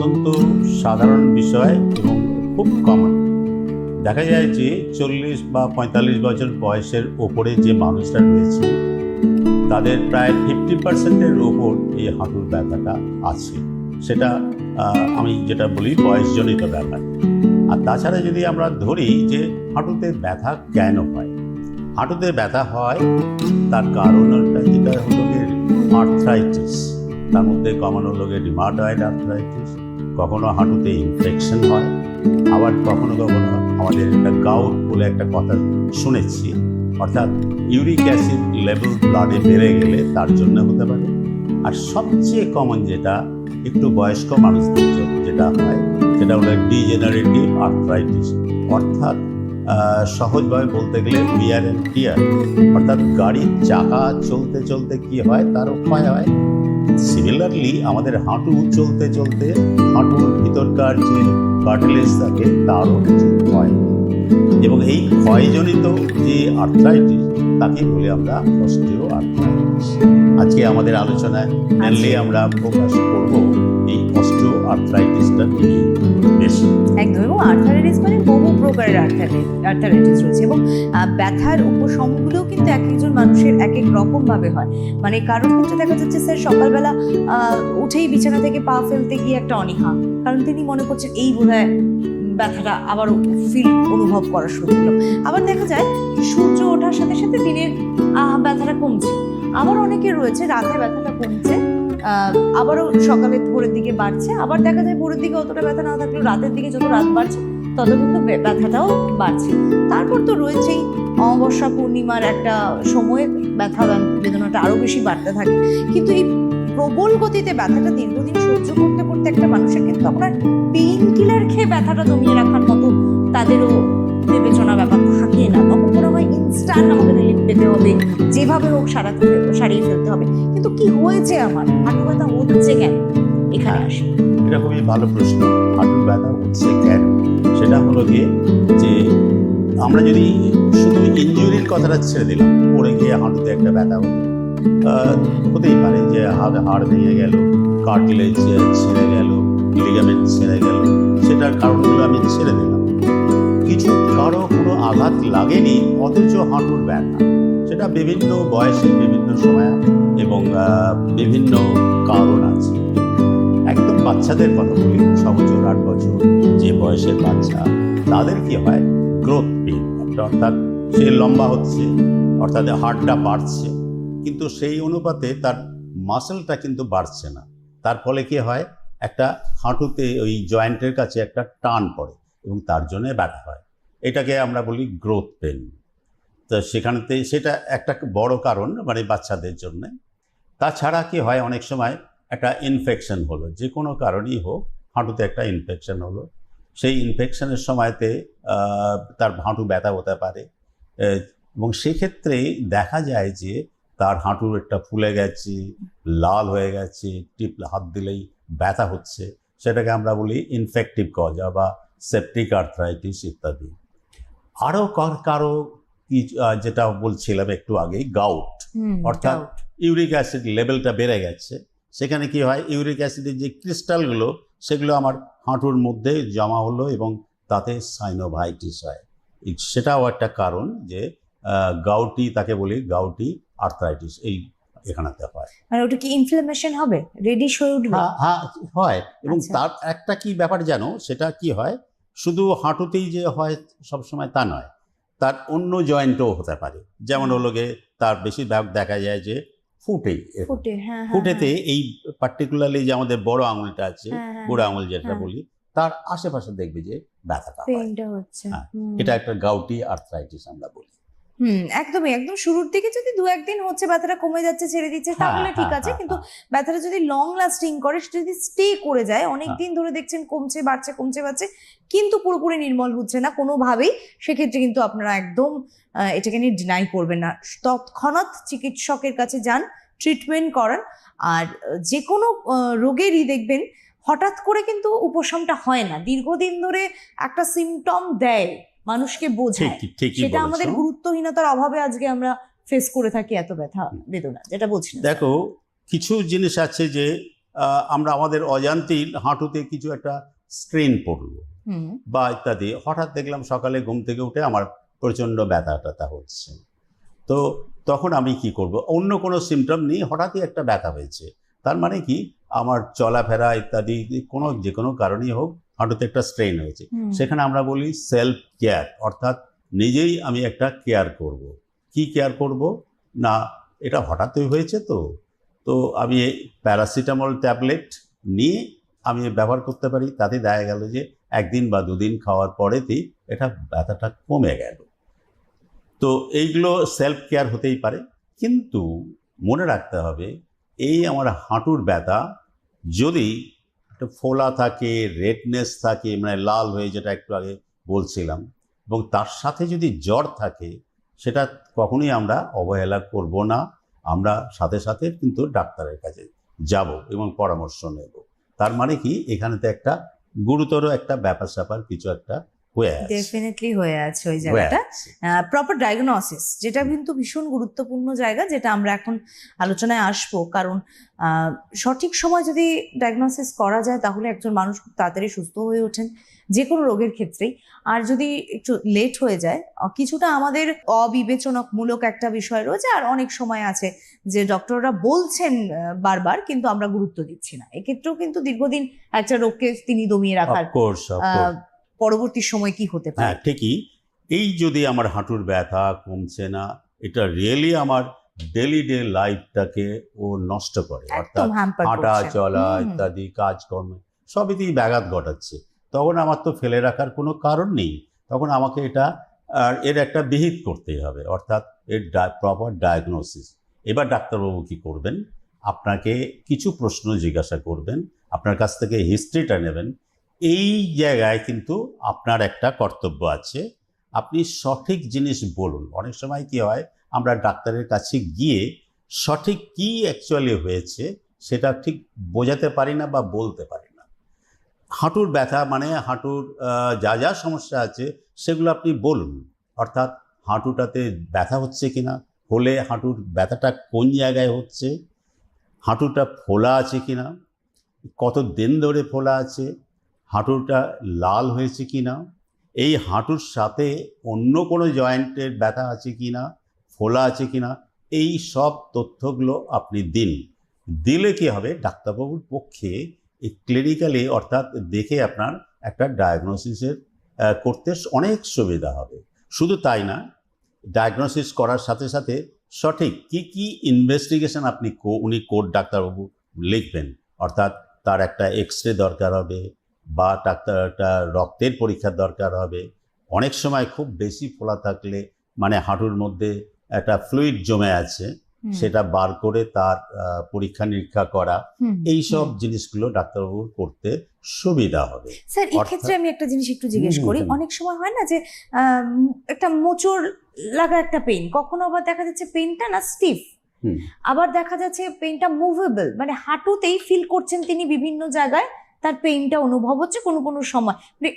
অত্যন্ত সাধারণ বিষয় এবং খুব কমন দেখা যায় যে চল্লিশ বা পঁয়তাল্লিশ বছর বয়সের ওপরে যে মানুষরা রয়েছে, তাদের প্রায় ফিফটি পার্সেন্টের ওপর এই হাঁটুর ব্যথাটা আছে। সেটা আমি যেটা বলি বয়সজনিত ব্যাপার। আর তাছাড়া যদি আমরা ধরি যে হাঁটুতে ব্যথা কেন হয়? হাঁটুতে ব্যথা হয়, তার কারণটা যেটা হলো আর্থ্রাইটিস তার মধ্যে কমন হলো রিমাটয়েড আর্থ্রাইটিস কখনো হাঁটুতে ইনফেকশন হয়, আবার কখনো কখনো আমাদের একটা গাউট বলে একটা কথা শুনেছি, অর্থাৎ ইউরিক অ্যাসিড লেভেল ব্লাডে বেড়ে গেলে তার জন্য হতে পারে। আর সবচেয়ে কমন যেটা একটু বয়স্ক মানুষদের জন্য যেটা হয়, সেটা হলো ডিজেনারেটিভ আর্থ্রাইটিস অর্থাৎ সহজভাবে বলতে গেলে উইয়ার অ্যান্ড টিয়ার অর্থাৎ গাড়ির চাকা চলতে চলতে কি হয়, তার ক্ষয় হয় সিমিলারলি আমাদের হাঁটু চলতে চলতে হাঁটুর ভিতরকার যে কার্টিলেজ থাকে তারও কিছু ক্ষয় হয়। এবং এই ক্ষয়জনিত যে আর্থ্রাইটিস তাকে বলে আমরা অস্ট্রিও আর্থ্রাইটিস আজকে আমাদের আলোচনায় মেনলি আমরা প্রকাশ করব এই অস্ট্রিও আর্থ্রাইটিসটা নিয়ে। বেশি। একদম, এবং আর্থারাইটিস মানে বহু প্রকারের আর্থারাইটিস রয়েছে, এবং ব্যথার উপশমগুলোও কিন্তু এক একজন মানুষের এক এক রকম ভাবে হয়। মানে কারোর ক্ষেত্রে দেখা যাচ্ছে, স্যার, সকালবেলা উঠেই বিছানা থেকে পা ফেলতে গিয়ে একটা অনীহা, কারণ তিনি মনে করছেন, এই বোধহয় ব্যথাটা আবারও ফিল অনুভব করা শুরু হলো আবার দেখা যায়, সূর্য ওঠার সাথে সাথে দিনের ব্যথাটা কমছে। আবার অনেকে রয়েছে, রাতে ব্যথাটা কমছে আবারও সকালে ভোরের দিকে বাড়ছে। আবার দেখা যায় ভোরের দিকে অতটা ব্যথা না থাকলেও রাতের দিকে যত রাত বাড়ছে তত কিন্তু ব্যথাটাও বাড়ছে। তারপর তো রয়েছেই অমাবস্যা পূর্ণিমার একটা সময়ে ব্যথা বেদনাটা আরও বেশি বাড়তে থাকে। কিন্তু এই প্রবল গতিতে ব্যথাটা দীর্ঘদিন সহ্য করতে করতে একটা মানুষের কিন্তু আপনার পেইন কিলার খেয়ে ব্যথাটা দমিয়ে রাখার মতো তাদেরও বিবেচনা ব্যাপার থাকে না তখন মনে হয় ইনস্ট্যান্ট আমাকে রিলিফ পেতে হবে। যেভাবে হোক সারাতে সারিয়ে ফেলতে হবে। কিন্তু কি হয়েছে আমার? হাঁটু ব্যথা হচ্ছে কেন? এখানে আসি। এটা খুবই ভালো প্রশ্ন। হাঁটু ব্যথা হচ্ছে কেন? সেটা হলো গিয়ে যে আমরা যদি শুধু ইঞ্জুরির কথাটা ছেড়ে দিলাম পড়ে গিয়ে হাঁটুতে একটা ব্যথা হতেই পারে যে হাড় হাড় ভেঙে গেল কার্টিলেজ ছেড়ে গেল লিগামেন্ট ছেড়ে গেল। সেটার কারণগুলো আমি ছেড়ে দিলাম। কিছু কারও কোনো আঘাত লাগেনি, অথচ হাঁটুর ব্যথা। সেটা বিভিন্ন বয়সে, বিভিন্ন সময় এবং বিভিন্ন কারণ আছে। একদম বাচ্চাদের কথা বলি, ছ বছর, আট বছর, যে বয়সের বাচ্চা, তাদের কি হয়? গ্রোথ পেন অর্থাৎ সে লম্বা হচ্ছে, অর্থাৎ হাড়টা বাড়ছে, কিন্তু সেই অনুপাতে তার মাসেলটা কিন্তু বাড়ছে না। তার ফলে কি হয়? একটা হাঁটুতে ওই জয়েন্টের কাছে একটা টান পড়ে। এবং তার জন্য ব্যথা হয়। এটাকে আমরা বলি গ্রোথ পেন তো সেখানেতে সেটা একটা বড় কারণ মানে বাচ্চাদের জন্য। তাছাড়া কি হয়, অনেক সময় একটা ইনফেকশন হলো, যে কোনো কারণেই হোক, হাঁটুতে একটা ইনফেকশন হলো। সেই ইনফেকশনের সময়তে তার হাঁটু ব্যথা হতে পারে। এবং সেক্ষেত্রে দেখা যায় যে তার হাঁটুর একটা ফুলে গেছে, লাল হয়ে গেছে, টিপ, হাত দিলেই ব্যথা হচ্ছে। সেটাকে আমরা বলি ইনফেক্টিভ কজ বা সেপটিক আর্থ্রাইটিস ইত্যাদি। আরও কারও কি যেটা বলছিলাম একটু আগেই গাউট অর্থাৎ ইউরিক অ্যাসিড লেভেলটা বেড়ে গেছে। সেখানে কি হয় ইউরিক অ্যাসিডের যে ক্রিস্টালগুলো সেগুলো আমার হাঁটুর মধ্যে জমা হলো এবং তাতে সাইনোভাইটিস হয়। সেটাও একটা কারণ যে গাউটি তাকে বলি গাউটি আর্থ্রাইটিস এই এখানেতে হয়। মানে ওটা কি ইনফ্লামেশন হবে? রেডিশ হয়ে উঠবে? হ্যাঁ হ্যাঁ হয়। এবং আচ্ছা। তার একটা কি ব্যাপার জানো? সেটা কি হয় শুধু হাঁটুতেই যে হয় সবসময় তা নয় তার অন্য জয়েন্টও হতে পারে। যেমন হলো গিয়ে তার বেশিরভাগ দেখা যায় যে ফুটে ফুটে হ্যাঁ হ্যাঁ, ফুটেতে এই পার্টিকুলারলি যে আমাদের বড় আঙুলটা আছে হ্যাঁ, হ্যাঁ, বুড়ো আঙুল যেটা হ্যাঁ। বলি তার আশেপাশে দেখবে যে ব্যথাটা হচ্ছে হ্যাঁ, এটা একটা গাউটি আর্থরাইটিস আমরা বলি। হুম একদমই একদম শুরুর দিকে যদি দু একদিন হচ্ছে ব্যথাটা কমে যাচ্ছে ছেড়ে দিচ্ছে হ্যাঁ, তাহলে ঠিক হ্যাঁ, আছে হ্যাঁ, কিন্তু। ব্যথাটা যদি লং লাস্টিং করে সেটা যদি স্টে করে যায় অনেক। দিন ধরে দেখছেন কমছে বাড়ছে কমছে বাড়ছে কিন্তু পুরোপুরি নির্মল হচ্ছে না কোনোভাবেই সেক্ষেত্রে কিন্তু আপনারা একদম এটাকে নিয়ে ডিনাই করবেন না তৎক্ষণাৎ চিকিৎসকের কাছে যান ট্রিটমেন্ট করান আর যে কোনো রোগেরই দেখবেন হঠাৎ করে কিন্তু উপশমটা হয় না দীর্ঘদিন ধরে একটা সিমটম দেয় মানুষকে বোঝায়। সেটা আমাদের গুরুত্বহীনতার অভাবে আজকে আমরা ফেস করে থাকি এত ব্যথা বেদনা যেটা বলছি দেখো কিছু জিনিস আছে যে আমরা আমাদের অজান্তেই হাঁটুতে কিছু একটা স্ট্রেন পড়ল বা ইত্যাদি। হঠাৎ দেখলাম সকালে ঘুম থেকে উঠে আমার প্রচণ্ড ব্যথা ট্যাথা হচ্ছে। তো তখন আমি কি করব? অন্য কোনো সিমটম নেই হঠাৎই একটা ব্যথা হয়েছে। তার মানে কি? আমার চলাফেরা ইত্যাদি কোনো যে কোনো কারণেই হোক হাঁটুতে একটা স্ট্রেন হয়েছে। সেখানে আমরা বলি সেলফ কেয়ার অর্থাৎ নিজেই আমি একটা কেয়ার করব। কি কেয়ার করব? না এটা হঠাৎই হয়েছে তো। তো আমি প্যারাসিটামল ট্যাবলেট নিয়ে আমি ব্যবহার করতে পারি। তাতে দেখা গেল যে একদিন বা দুদিন খাওয়ার পরেতেই এটা ব্যথাটা কমে গেল। তো এইগুলো সেলফ কেয়ার হতেই পারে। কিন্তু মনে রাখতে হবে এই আমার হাঁটুর ব্যথা যদি একটা ফোলা থাকে রেডনেস থাকে মানে লাল হয়ে যেটা একটু আগে বলছিলাম। এবং তার সাথে যদি জ্বর থাকে, সেটা কখনোই আমরা অবহেলা করব না। আমরা সাথে সাথে কিন্তু ডাক্তারের কাছে যাব এবং পরামর্শ নেব। তার মানে কি, এখানেতে একটা গুরুতর একটা ব্যাপার স্যাপার কিছু একটা ডেফিনেটলি হয়ে আছে ওই জায়গাটা। প্রপার ডায়াগনোসিস যেটা কিন্তু ভীষণ গুরুত্বপূর্ণ জায়গা যেটা আমরা এখন আলোচনায় আসব। কারণ আহ, সঠিক সময় যদি ডায়াগনোসিস করা যায় তাহলে একজন মানুষ খুব তাড়াতাড়ি সুস্থ হয়ে ওঠেন যে কোনো রোগের ক্ষেত্রেই। আর যদি একটু লেট হয়ে যায় কিছুটা আমাদের অবিবেচনামূলক একটা বিষয় রয়েছে আর অনেক সময় আছে যে ডক্টররা বলছেন বারবার কিন্তু আমরা গুরুত্ব দিচ্ছি না। এক্ষেত্রেও কিন্তু দীর্ঘদিন একটা রোগকে তিনি দমিয়ে রাখার পরবর্তী সময় কি হতে হ্যাঁ পারে ঠিকই। এই যদি আমার হাঁটুর ব্যথা কমছে না এটা রিয়েলি আমার ডেলি ডে লাইফটাকে ও নষ্ট করে। অর্থাৎ হাঁটা চলা ইত্যাদি কাজকর্ম সবইতেই ব্যাঘাত ঘটাচ্ছে। তখন আমার তো ফেলে রাখার কোনো কারণ নেই। তখন আমাকে এটা আর এর একটা বিহিত করতেই হবে। অর্থাৎ এর প্রপার ডায়াগনোসিস এবার ডাক্তারবাবু কি করবেন? আপনাকে কিছু প্রশ্ন জিজ্ঞাসা করবেন। আপনার কাছ থেকে হিস্ট্রিটা নেবেন। এই জায়গায় কিন্তু আপনার একটা কর্তব্য আছে। আপনি সঠিক জিনিস বলুন। অনেক সময় কি হয়, আমরা ডাক্তারের কাছে গিয়ে সঠিক কি অ্যাকচুয়ালি হয়েছে সেটা ঠিক বোঝাতে পারি না বা বলতে পারি না। হাঁটুর ব্যথা মানে হাঁটুর যা যা সমস্যা আছে সেগুলো আপনি বলুন। অর্থাৎ হাঁটুটাতে ব্যথা হচ্ছে কি না হলে হাঁটুর ব্যথাটা কোন জায়গায় হচ্ছে, হাঁটুটা ফোলা আছে কি না কত দিন ধরে ফোলা আছে হাঁটুটা লাল হয়েছে কি না? এই হাঁটুর সাথে অন্য কোনো জয়েন্টের ব্যথা আছে কি না? ফোলা আছে কি না? এই সব তথ্যগুলো আপনি দিন। দিলে কি হবে? ডাক্তারবাবুর পক্ষে এই ক্লিনিক্যালি অর্থাৎ দেখে আপনার একটা ডায়াগনোসিসের করতে অনেক সুবিধা হবে। শুধু তাই না ডায়াগনোসিস করার সাথে সাথে সঠিক কি কি ইনভেস্টিগেশন আপনি কো- উনি কোর্ট ডাক্তারবাবু লিখবেন। অর্থাৎ তার একটা এক্স রে দরকার হবে বা একটা রক্তের পরীক্ষার দরকার হবে। অনেক সময় খুব বেশি ফোলা থাকলে মানে হাঁটুর মধ্যে একটা ফ্লুইড জমে আছে সেটা বার করে তার পরীক্ষা নিরীক্ষা করা। এই সব জিনিসগুলো ডাক্তারবাবুর করতে সুবিধা হবে। স্যার এই ক্ষেত্রে আমি একটা জিনিস একটু জিজ্ঞেস করি। অনেক সময় হয় না যে একটা মোচড় লাগা একটা পেইন কখনো আবার দেখা যাচ্ছে পেইনটা না স্টিফ আবার দেখা যাচ্ছে পেইনটা মুভেবল মানে হাঁটুতেই ফিল করছেন তিনি বিভিন্ন জায়গায়। তার পেইনটা অনুভব হচ্ছে কোনো কোনো সময়।